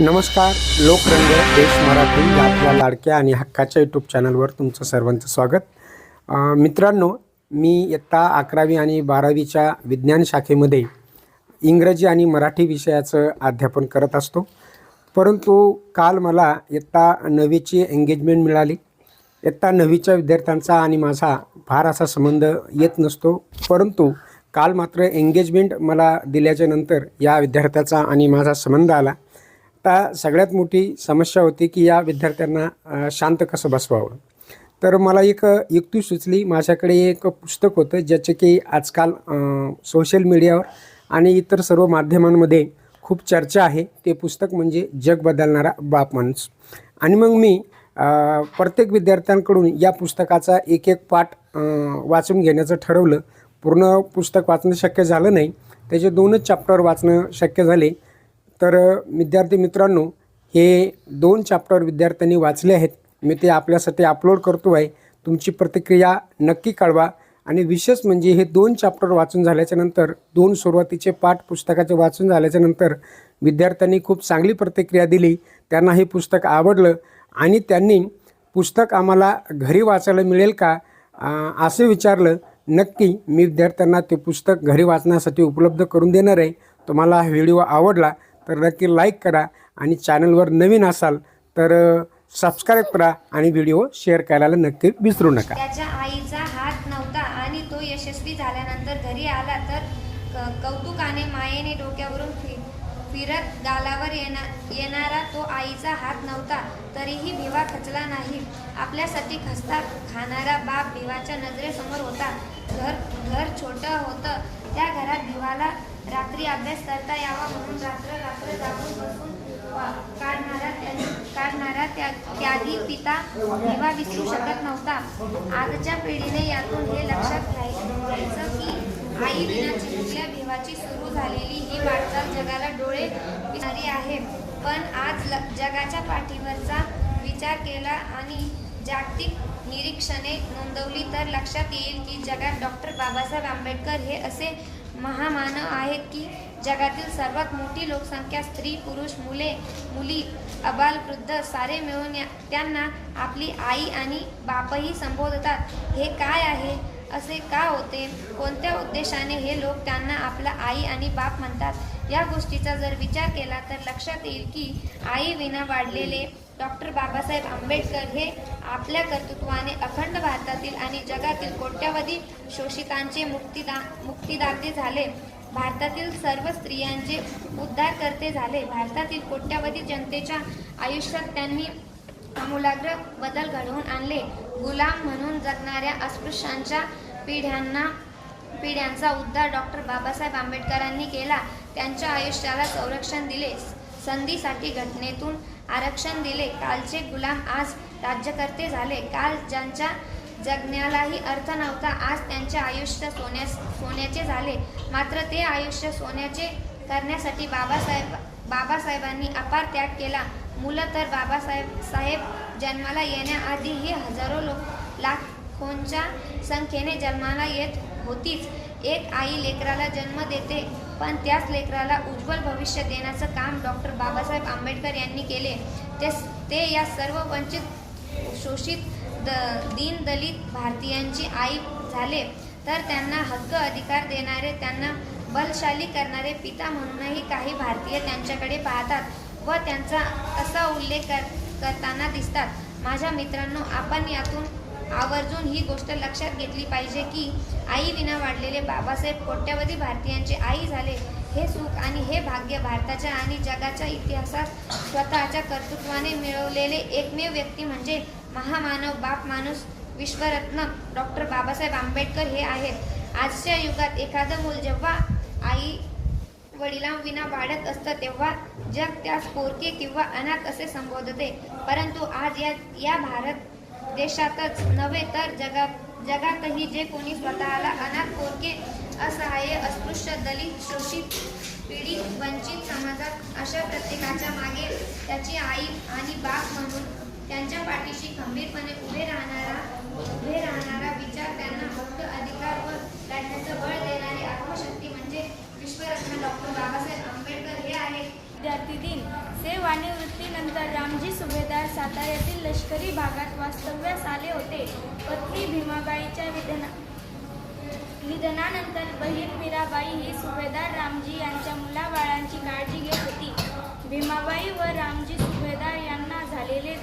नमस्कार लोकरंग देश मराठी या आपल्या लाडक्या आणि हक्काच्या यूट्यूब चॅनलवर तुमचं सर्वांचं स्वागत. मित्रांनो मी इयत्ता अकरावी आणि बारावीच्या विज्ञान शाखेमध्ये इंग्रजी आणि मराठी विषयाचं अध्यापन करत असतो. परंतु काल मला इयत्ता नववीची एंगेजमेंट मिळाली. इयत्ता नववीच्या विद्यार्थ्यांचा आणि माझा फार असा संबंध येत नसतो. परंतु काल मात्र एंगेजमेंट मला दिल्याच्या नंतर या विद्यार्थ्याचा आणि माझा संबंध आला. आता सगळ्यात मोठी समस्या होती की या विद्यार्थ्यांना शांत कसं बसवावं? तर मला एक युक्ती सुचली. माझ्याकडे एक पुस्तक होतं ज्याचे की आजकाल सोशल मीडियावर आणि इतर सर्व माध्यमांमध्ये खूप चर्चा आहे. ते पुस्तक म्हणजे जग बदलणारा बाप माणूस. आणि मग मी प्रत्येक विद्यार्थ्यांकडून या पुस्तकाचा एक एक पाठ वाचून घेण्याचं ठरवलं. पूर्ण पुस्तक वाचणं शक्य झालं नाही. त्याचे दोनच चॅप्टर वाचणं शक्य झाले. तर विद्यार्थी मित्रांनो हे दोन चॅप्टर विद्यार्थ्यांनी वाचले आहेत. मी ते आपल्यासाठी अपलोड करतो आहे. तुमची प्रतिक्रिया नक्की कळवा. आणि विशेष म्हणजे हे दोन चॅप्टर वाचून झाल्याच्यानंतर दोन सुरुवातीचे पाठ पुस्तकाचे वाचून झाल्याच्यानंतर विद्यार्थ्यांनी खूप चांगली प्रतिक्रिया दिली. त्यांना हे पुस्तक आवडलं. आणि त्यांनी पुस्तक आम्हाला घरी वाचायला मिळेल का असे असं विचारलं. नक्की मी विद्यार्थ्यांना ते पुस्तक घरी वाचण्यासाठी उपलब्ध करून देणार आहे. तुम्हाला हा व्हिडिओ आवडला तर नक्की लाईक करा आणि चॅनलवर नवीन असाल तर सबस्क्राईब करा आणि व्हिडिओ शेअर करायला नक्की विसरू नका. त्याच्या आईचा हात नव्हता आणि तो यशस्वी झाल्यानंतर घरी आला तर क- कौतुकाने मायेने डोक्यावरून फिरत गालावर येणा येणारा तो आईचा हात नव्हता तरीही भिवा खचला नाही. आपल्यासाठी खस्ता खाणारा बाप भिवाच्या नजरेसमोर होता. घर घर छोटं होतं. त्या घरात भिवाला रात्री अभ्यास करता यावा म्हणून रात्र रात्र जागून बसून काढणारा त्या- काढणारा त्या त्यागी पिता भिवा विसरू शकत नव्हता. आजच्या पिढीने यातून हे लक्षात घ्यायचं की आई विना चिमुकल्या भिवाची सुरू झालेली ही वाटचाल जगाला डोळे विणारी आहे. पण आज ल- जगाच्या पाठीवरचा विचार केला आणि जागतिक निरीक्षणे नोंदवली तर लक्षात येईल की जगात डॉक्टर बाबासाहेब आंबेडकर हे असे महामानव आहेत की जगातील सर्वात मोठी लोकसंख्या स्त्री पुरुष मुले मुली अबाल वृद्ध सारे मिळून त्यांना आपली आई आणि बापही संबोधतात. हे काय आहे? असे का होते? कोणत्या उद्देशाने हे लोक त्यांना आपला आई आणि बाप म्हणतात? या गोष्टीचा जर विचार केला तर लक्षात येईल की आई विना वाढलेले डॉक्टर बाबासाहेब आंबेडकर हे आपल्या कर्तृत्वाने अखंड भारतातील आणि जगातील कोट्यावधी शोषितांचे मुक्तीदा मुक्तीदाते झाले. भारतातील सर्व स्त्रियांचे उद्धारकर्ते झाले. भारतातील कोट्यावधी जनतेच्या आयुष्यात त्यांनी आमूलाग्र बदल घडवून आणले. गुलाम म्हणून जगणाऱ्या अस्पृश्यांच्या पिढ्यांना पिढ्यांचा उद्धार डॉक्टर बाबासाहेब आंबेडकरांनी केला. त्यांच्या आयुष्याला संरक्षण दिले. संधीसाठी घटनेतून आरक्षण दिले. कालचे गुलाम आज राज्यकर्ते झाले. काल ज्यांच्या जगण्यालाही अर्थ नव्हता आज त्यांचे आयुष्य सोन्या सोन्याचे झाले. मात्र ते आयुष्य सोन्याचे करण्यासाठी बाबासाहेब बाबासाहेबांनी अपार त्याग केला. मुलं तर बाबासाहेब साहेब जन्माला येण्याआधीही हजारो लोक लाखोंच्या संख्येने जन्माला येत होतीच. एक आई लेकराला जन्म देते पण त्याच लेकराला उज्ज्वल भविष्य देण्याचं काम डॉक्टर बाबासाहेब आंबेडकर यांनी केले. ते ते या सर्व वंचित शोषित द दीन दलित भारतीयांची आई झाले. तर त्यांना हक्क अधिकार देणारे त्यांना बलशाली करणारे पिता म्हणूनही काही भारतीय त्यांच्याकडे पाहतात. व त्यांचा असा उल्लेख कर करताना दिसतात. माझ्या मित्रांनो आपण यातून आवर्जून ही गोष्ट लक्षात घेतली पाहिजे की आई विना वाढलेले बाबासाहेब कोट्यावधी भारतीयांचे आई झाले. हे सुख आणि हे भाग्य भारताच्या आणि जगाच्या इतिहासात स्वतःच्या कर्तृत्वाने मिळवलेले एकमेव व्यक्ती म्हणजे महामानव बाप माणूस विश्वरत्न डॉक्टर बाबासाहेब आंबेडकर हे आहेत. आजच्या युगात एखादं मूल जेव्हा आई वडिलांविना वाढत असतं तेव्हा जग त्यास पोरके किंवा अनाथ असे संबोधते. परंतु आज या या भारत देशातच नव्हे तर जगात जगातही जे कोणी स्वतःला अनाथ पोरके असहाय्य अस्पृश्य दलित शोषित पीडित वंचित समाजात अशा प्रत्येकाच्या मागे त्याची आई आणि बाप म्हणून त्यांच्या पाठीशी खंबीरपणे उभे राहणारा उभे राहणारा विचार त्यांना हक्क अधिकार व लढण्याचं बळ देणारी आत्मशक्ती म्हणजे विश्वरत्न डॉक्टर बाबासाहेब आंबेडकर हे आहेत विद्यार्थी दिन सेवानिवृत्तीनंतर रामजी सुभेदार साताऱ्यातील लष्करी भागात वास्तव्यास आले होते पत्नी भीमाबाईच्या विधना निधनानंतर बहीण मीराबाई ही सुभेदार रामजी यांच्या मुलाबाळांची काळजी घेत होती. भीमाबाई व रामजी सुभेदार यांना झालेले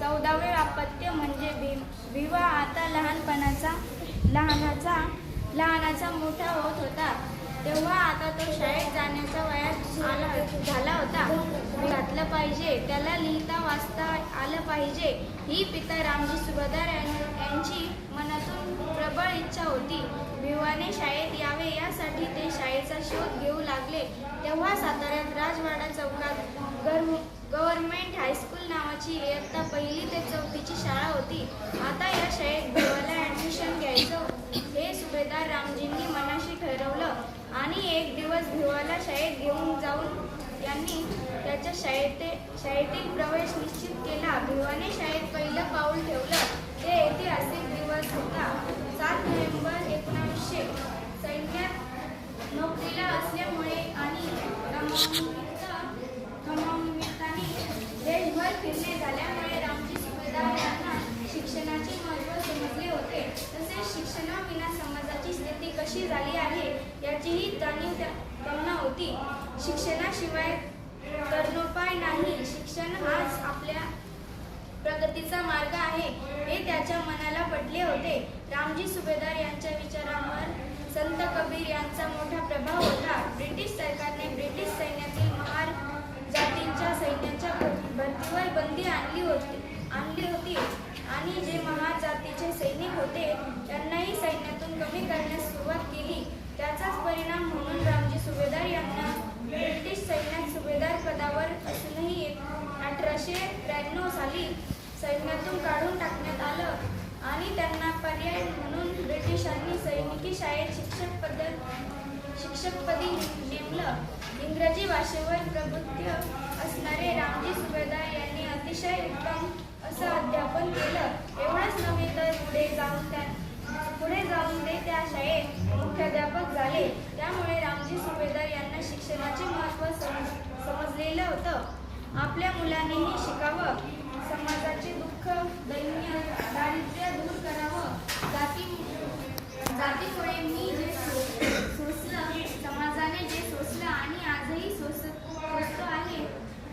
चौदावे अपत्य म्हणजे भीम विवाह आता लहानपणाचा लहानाचा लहानाचा मोठा होत होता. तेव्हा आता तो शाळेत जाण्याच्या वयात आला झाला होता. घातलं पाहिजे त्याला लिहिता वाचता आलं पाहिजे. ही पिता रामजी सुभेदार यां- यांची मनातून प्रबळ इच्छा होती. भिवाने शाळेत यावे यासाठी ते शाळेचा शोध घेऊ लागले. तेव्हा साताऱ्यात राजवाडा चौकात गव्हर्नमेंट हायस्कूल नावाची इयत्ता पहिली ते चौथीची शाळा होती. आता या शाळेत भिवाला ॲडमिशन घ्यायचं. हे सुभेदार रामजींनी मनाशी ठरवलं. भिवाला शाळेत घेऊन जाऊन यांनी त्याच्या शाळेत शाळेतील प्रवेश निश्चित केला. भिवाने शाळेत पहिलं पाऊल ठेवलं. ते ऐतिहासिक दिवस होता. सात नोव्हेंबर एकोणावीसशे सैन्यात नोकरीला असल्यामुळे आणि कामानिमित्ताने देशभर फिरणे झाल्यामुळे रामजी सुभेदार यांना शिक्षणाचे महत्त्व समजले होते. तसेच शिक्षणाविना समाजाची स्थिती कशी झाली आहे याचीही जाणीव त्या- कल्पना होती. शिक्षणाशिवाय तरणोपाय नाही. शिक्षण हाच आपल्या प्रगतीचा मार्ग आहे. हे त्याच्या मनाला पटले होते. रामजी सुभेदार यांच्या विचारांवर संत कबीर यांचा मोठा प्रभाव होता. ब्रिटिश सरकारने ब्रिटिश सैन्यातील महार जातींच्या सैन्याच्या भरतीवर बंदी आणली होती आणली होती. आणि जे महार जातीचे सैनिक होते त्यांनाही सैन्यातून कमी करण्यास सुरुवात केली. त्याचाच परिणाम म्हणून रामजी सुभेदार यांना ब्रिटिश सैन्यात सुभेदार पदावर असूनही अठराशे त्र्याण्णव साली सैन्यातून काढून टाकण्यात आलं आणि त्यांना पर्याय म्हणून ब्रिटिशांनी सैनिकी शाळेत शिक्षक पद शिक्षकपदी नेमलं. इंग्रजी भाषेवर प्रभुत्व असणारे रामजी सुभेदार यांनी अतिशय उत्तम असं अध्यापन केलं. एवढंच नव्हे तर पुढे जाऊन त्या पुढे जाऊन ते त्या शाळेत मुख्याध्यापक झाले. त्यामुळे रामजी सुभेदार यांना शिक्षणाचे महत्त्व समजलेलं होतं. आपल्या मुलांनीही शिकावं. समजा दुःख दैन्य दारिद्र्य दूर करावं जाती जातीमुळे मी जे सो- सोसलं समाजाने जे सोसलं आणि आजही सोस सोसतो आहे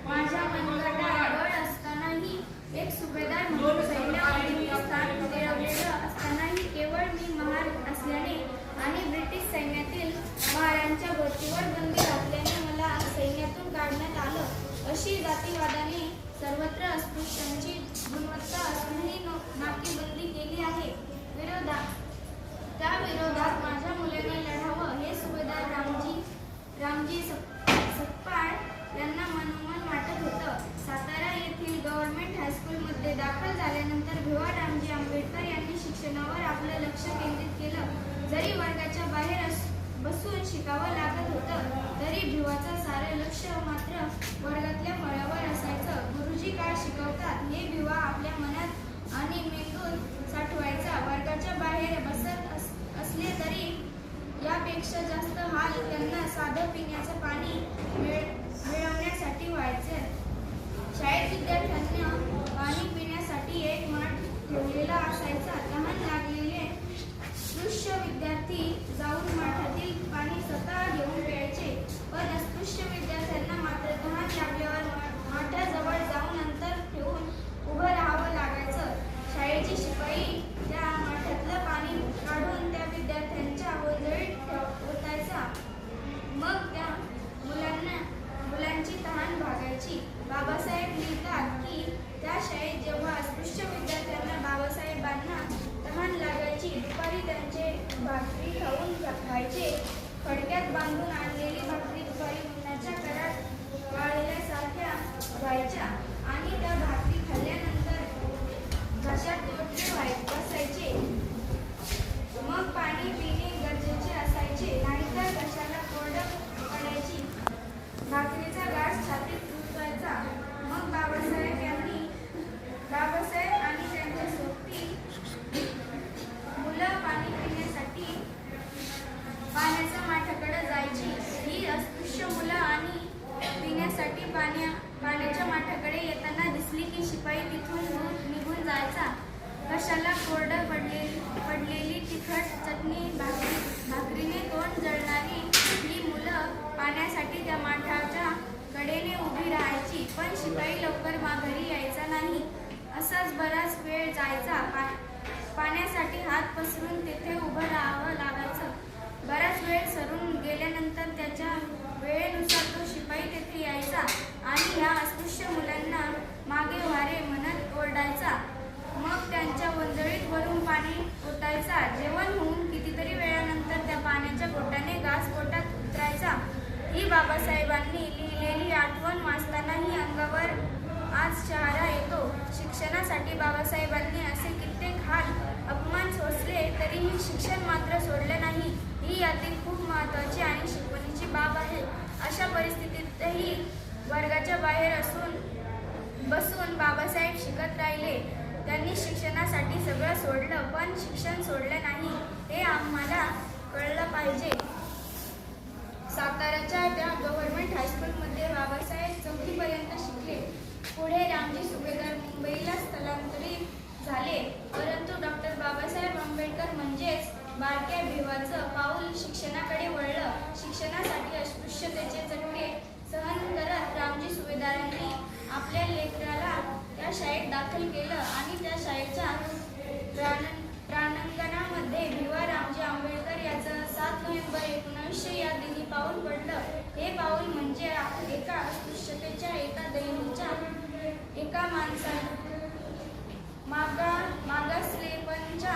माझ्या मनगटात बळ असतानाही एक सुभेदार म्हणून सैन्यामध्ये मी स्थान मिळवलेलं असतानाही केवळ मी महार असल्याने आणि ब्रिटिश सैन्यातील महारांच्या भरतीवर बंदी घातल्याने मला सैन्यातून काढण्यात आलं अशी जातीवादाने सर्वत्र अस्पृश्यांची गुणवत्ता असूनही नो- नाकेबंदी केली आहे विरोधात त्या विरोधात माझ्या मुलाने लढावं हे सुभेदार रामजी रामजी सप- सकपाळ यांना मनोमन वाटत होतं सातारा येथील गव्हर्नमेंट हायस्कूलमध्ये दाखल झाल्यानंतर भिवा रामजी आंबेडकर यांनी शिक्षणावर आपलं लक्ष केंद्रित केलं जरी वर्गाच्या बाहेर अस- बसून शिकावं लागत होतं तरी भिवाचं सारं लक्ष मात्र वर्गातल्या फळावर असायचं गुरुजी काय शिकवतात हे भिवा आपल्या मनात आणि मेंदूत साठवायचा वर्गाच्या बाहेर बसत अस असले तरी पेक्षा जास्त हाल त्यांना साधं पिण्याचं पाणी मिळ मिळवण्यासाठी व्हायचे. शाळेत विद्यार्थ्यांना पाणी पिण्यासाठी एक मठ ठेवलेला असायचा तहान लागलेले स्पृश्य विद्यार्थी जाऊन माठातील पाणी स्वतः घेऊन प्यायचे पण अस्पृश्य विद्यार्थ्यांना मात्र तहान लागल्यावर मा- माठाजवळ जाऊन अंतर ठेवून उभं राहावं लागायचं शाळेची शिपाई त्या माठातलं पाणी काढून त्या विद्यार्थ्यांच्या ओंजळीत ठेव- ओतायचा मग त्या मुलांना मुलांची तहान भागायची बाबासाहेब लिहितात की त्या शाळेत जेव्हा अस्पृश्य विद्यार्थ्यांना बाबासाहेबांना तहान लागायची दुपारी त्यांचे भाकरी खाऊन व्हायचे फडक्यात बांधून आणलेली भाकरी दुपारी उन्हाच्या कडात वाळल्यासारख्या व्हायच्या आणि त्या भाकरी खाल्ल्यानंतर घशात तोडले व्हाय बसायचे मग पाणी पिणे गरजेचे असायचे नाहीतर घशाला कोरडं पडायची भाकरीचा गाठ छातीत रुतवायचा मग बाबासाहेब यांनी बाबासाहेब आणि त्यांच्या सोबती मुलं पाणी पिण्यासाठी पाण्याच्या माठाकडे जायची ही अस्पृश्य मुलं आणि पिण्यासाठी पाण्या पाण्याच्या माठाकडे येताना दिसली की शिपाई तिथून दूर निघून जायचा कशाला कोरडं पडलेली पडलेली तिखट चटणी भाकरी भाकरीने तोंड जळणारी ही मुलं पाण्यासाठी त्या माठाच्या कडेने उभी राहायची पण शिपाई लवकर माघारी यायचा नाही. असाच बराच वेळ जायचा पा पाण्यासाठी हात पसरून तेथे उभं राहावं लागायचं. बराच वेळ सरून गेल्यानंतर त्याच्या वेळेनुसार तो शिपाई तेथे यायचा आणि ह्या अस्पृश्य मुलांना मागे वारे म्हणत ओरडायचा. मग त्यांच्या वंजळीत वरून पाणी ओतायचा. जेवण होऊन कितीतरी वेळानंतर त्या पाण्याच्या बोटाने घास पोटात उतरायचा. ही बाबासाहेबांनी लिहिलेली आठवण वाचतानाही अंगावर आज शहारा येतो. शिक्षणासाठी बाबासाहेबांनी असे कित्येक हाल अपमान सोसले तरीही शिक्षण मात्र सोडले नाही. ही यातील खूप महत्त्वाची आणि शिकवणीची बाब आहे. अशा परिस्थितीतही वर्गाच्या बाहेर असून बसून बाबासाहेब शिकत राहिले. त्यांनी शिक्षणासाठी सगळं सोडलं पण शिक्षण सोडलं नाही हे आम्हाला कळलं पाहिजे. साताऱ्याच्या त्या गव्हर्नमेंट हायस्कूलमध्ये बाबासाहेब चौथीपर्यंत शिकले. पुढे रामजी सुभेदार मुंबईला स्थलांतरित झाले. परंतु डॉक्टर बाबासाहेब आंबेडकर म्हणजेच बारक्या भिवाचं पाऊल शिक्षणाकडे वळलं. शिक्षणासाठी अस्पृश्यतेचे चटके सहन करत रामजी सुभेदारांनी आपल्या लेकराला त्या शाळेत दाखल केलं आणि त्या शाळेच्या प्राण प्राणांगणामध्ये भिवार रामजी आंबेडकर याचं सात नोव्हेंबर एकोणीसशे या दिनी पाऊल पडलं. हे पाऊल म्हणजे एका अस्पृश्यतेच्या एका दैनीच्या एका माणसा मागा मागासलेपणच्या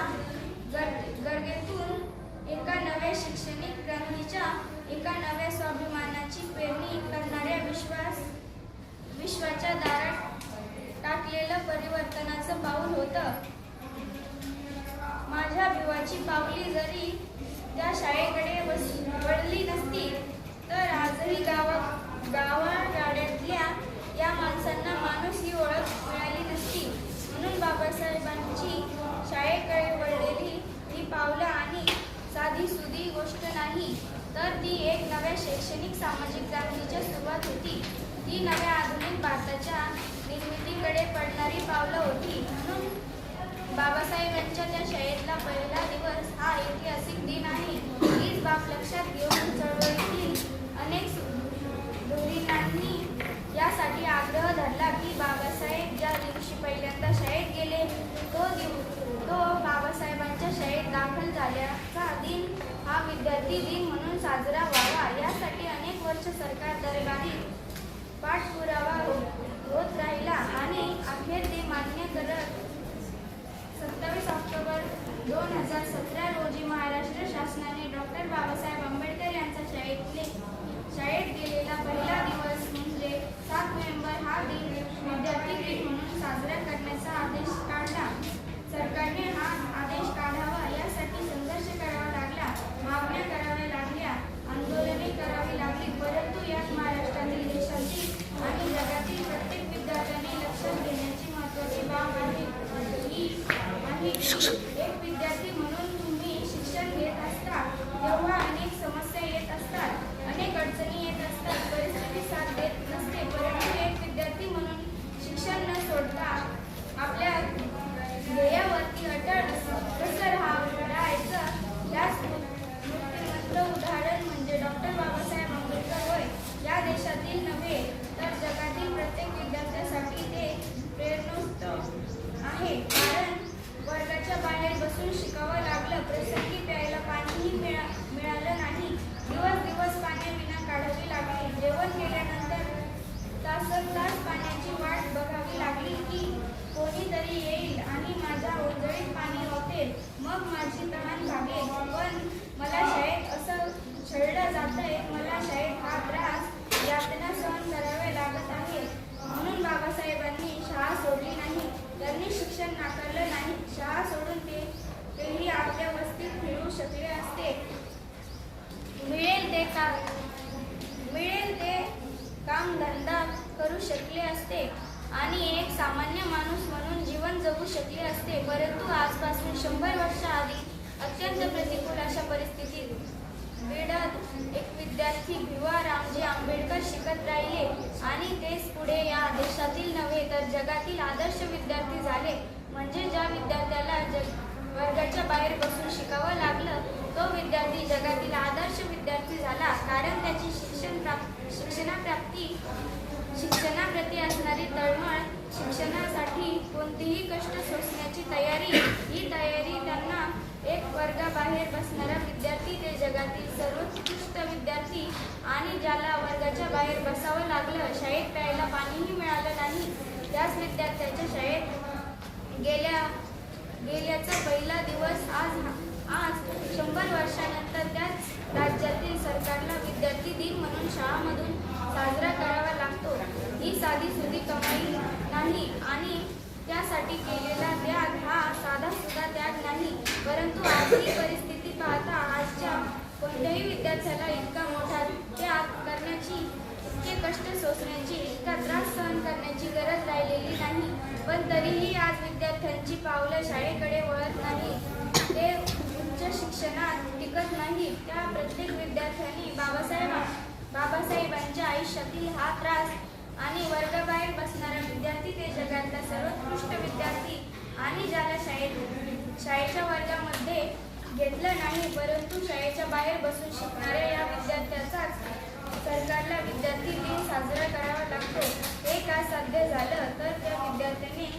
गर गर्गेतून एका नव्या शैक्षणिक क्रांतीच्या एका नव्या स्वाभिमानाची पेरणी करणाऱ्या विश्वास विश्वाच्या दारात टाकलेलं परिवर्तनाचं पाऊल होतं. माझ्या भिवाची पावली जरी त्या शाळेकडे वस- वळली नसती तर आजही गावा गावागाड्यातल्या या माणसांना माणूस ही ओळख मिळाली नसती. म्हणून बाबासाहेबांची शाळेकडे वळलेली ही पावलं आणि साधी सुधी गोष्ट नाही तर ती एक नव्या शैक्षणिक सामाजिक क्रांतीची सुरुवात होती. ती नव्या आधुनिक भारताच्या निर्मितीकडे पडणारी पावलं होती. बाबासाहेबांच्या त्या शाळेतला पहिला दिवस हा ऐतिहासिक दिन आहे. हीच बाब लक्षात घेऊन चळवळीतील अनेक धुरीणांनी यासाठी आग्रह धरला की बाबासाहेब ज्या दिवशी पहिल्यांदा शाळेत गेले तो दिव तो बाबासाहेबांच्या शाळेत दाखल झाल्याचा दिन हा विद्यार्थी दिन म्हणून साजरा व्हावा. यासाठी अनेक वर्ष सरकार दरबारी पाठपुरावा हो- होत राहिला आणि अखेर ते मान्य करत सत्तावीस ऑक्टोबर दोन हजार सतरा रोजी महाराष्ट्र शासनाने डॉक्टर बाबासाहेब आंबेडकर यांचा शाळेतले शाळेत गेलेला पहिला दिवस म्हणजे सात नोव्हेंबर हा दिन विद्यार्थी दिन म्हणून साजरा करण्याचा आदेश काढला सरकारने हा आदेश काढावा यासाठी संघर्ष करावा लागला मागण्या कराव्या लागल्या आंदोलने करावी लागली परंतु यात महाराष्ट्रातील देशातील आणि जगातील प्रत्येक विद्यार्थ्याने लक्षात घेण्याची महत्त्वाची बाब आहे ही आहे की एक विद्यार्थी म्हणून तुम्ही शिक्षण घेत असता तेव्हा अनेक समस्या येत असतात अनेक अडचणी येत असतात परिस्थिती साथ देत नसते परंतु एक विद्यार्थी म्हणून शिक्षण न सोडता आपल्या ध्येयावरती अटळ कसं राहा राहायचं याच मूर्तिमंत उदाहरण म्हणजे डॉक्टर बाबासाहेब आंबेडकर होय या देशातील नव्हे तर जगातील प्रत्येक विद्यार्थ्यासाठी ते प्रेरणोत्सव आहे कारण वर्गाच्या बाहेर बसून शिकावं लागलं प्रसंगी प्यायला पाणीही मिळा मिळालं नाही दिवस दिवस पाण्याविना काढावी लागली जेवण केल्यानंतर तासन तास पाण्याची वाट बघावी लागली की कोणीतरी येईल आणि माझ्या ओंजळीत पाणी ओतेल मग माझी तहान भागेल पण मला शाळेत असं छळलं जातंय मला शाळेत हा त्रास यातना सहन करावे लागत आहे म्हणून बाबासाहेबांनी शाळा सोडली नाही त्यांनी शिक्षण नाकारलं नाही. शाळा सोडून ते तेही आपल्या वस्तीत फिरू शकले असते. मिळेल ते का मिळेल ते काम धंदा करू शकले असते. आणि एक सामान्य माणूस म्हणून जीवन जगू शकले असते. परंतु आजपासून शंभर वर्षाआधी अत्यंत प्रतिकूल अशा परिस्थितीत बीडात एक विद्यार्थी भिवा रामजी आंबेडकर शिकत राहिले. आणि तेच पुढे या देशातील नव्हे तर जगातील आदर्श विद्यार्थी झाले. म्हणजे ज्या विद्यार्थ्याला जग वर्गाच्या बाहेर बसून शिकावं लागलं तो विद्यार्थी जगातील आदर्श विद्यार्थी झाला. कारण त्याची शिक्षण प्राप्त शिक्षणाप्राप्ती शिक्षणाप्रती असणारी तळमळ शिक्षणासाठी कोणतीही कष्ट सोसण्याची तयारी ही तयारी त्यांना एक वर्गाबाहेर बसणारा विद्यार्थी ते जगातील सर्वोत्कृष्ट विद्यार्थी आणि ज्याला वर्गाच्या बाहेर बसावं लागलं शाळेत प्यायला पाणीही मिळालं नाही त्याच विद्यार्थ्याच्या शाळेत गेल्या गेल्याचा पहिला दिवस आज आज शंभर वर्षानंतर त्याच राज्यातील सरकारला विद्यार्थी दिन म्हणून शाळामधून साजरा करावा लागतो. ही साधी सुधी कमाई नाही आणि त्यासाठी केलेला त्याग हा साधा सुद्धा त्याग नाही. परंतु आजची परिस्थिती पाहता आजच्या कोणत्याही विद्यार्थ्याला इतका मोठा त्याग करण्याची इतके कष्ट सोसण्याची त्यांची पावलं शाळेकडे वळत नाही. ते उच्च शिक्षणात टिकत नाही. त्या प्रत्येक विद्यार्थ्यांनी बाबासाहेब बाबासाहेबांच्या आयुष्यातील हा त्रास आणि वर्गाबाहेर बसणारा विद्यार्थी ते जगातला सर्वोत्कृष्ट विद्यार्थी आणि ज्याला शाळेत शाळेच्या वर्गामध्ये घेतलं नाही परंतु शाळेच्या बाहेर बसून शिकणाऱ्या या विद्यार्थ्याचाच सरकारला विद्यार्थी दिन साजरा करावा लागतो. हे का साध्य झालं? तर त्या विद्यार्थ्यांनी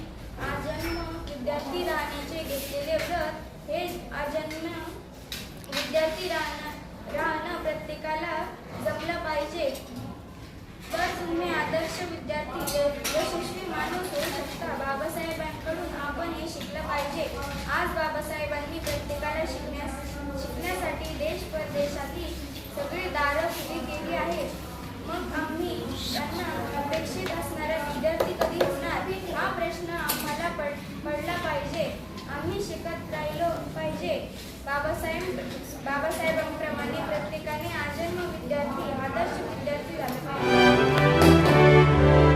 आजन्म विद्यार्थी राहण्याचे घेतलेले व्रत हे आजन्म विद्यार्थी राहणं राहणं प्रत्येकाला जमलं पाहिजे. तर तुम्ही आदर्श विद्यार्थी यशस्वी माणूस होऊ शकता. बाबासाहेबांकडून आपण हे शिकलं पाहिजे. आज बाबा बाबासाहेब बाबासाहेबांप्रमाणे प्रत्येकाने आजन्म विद्यार्थी आदर्श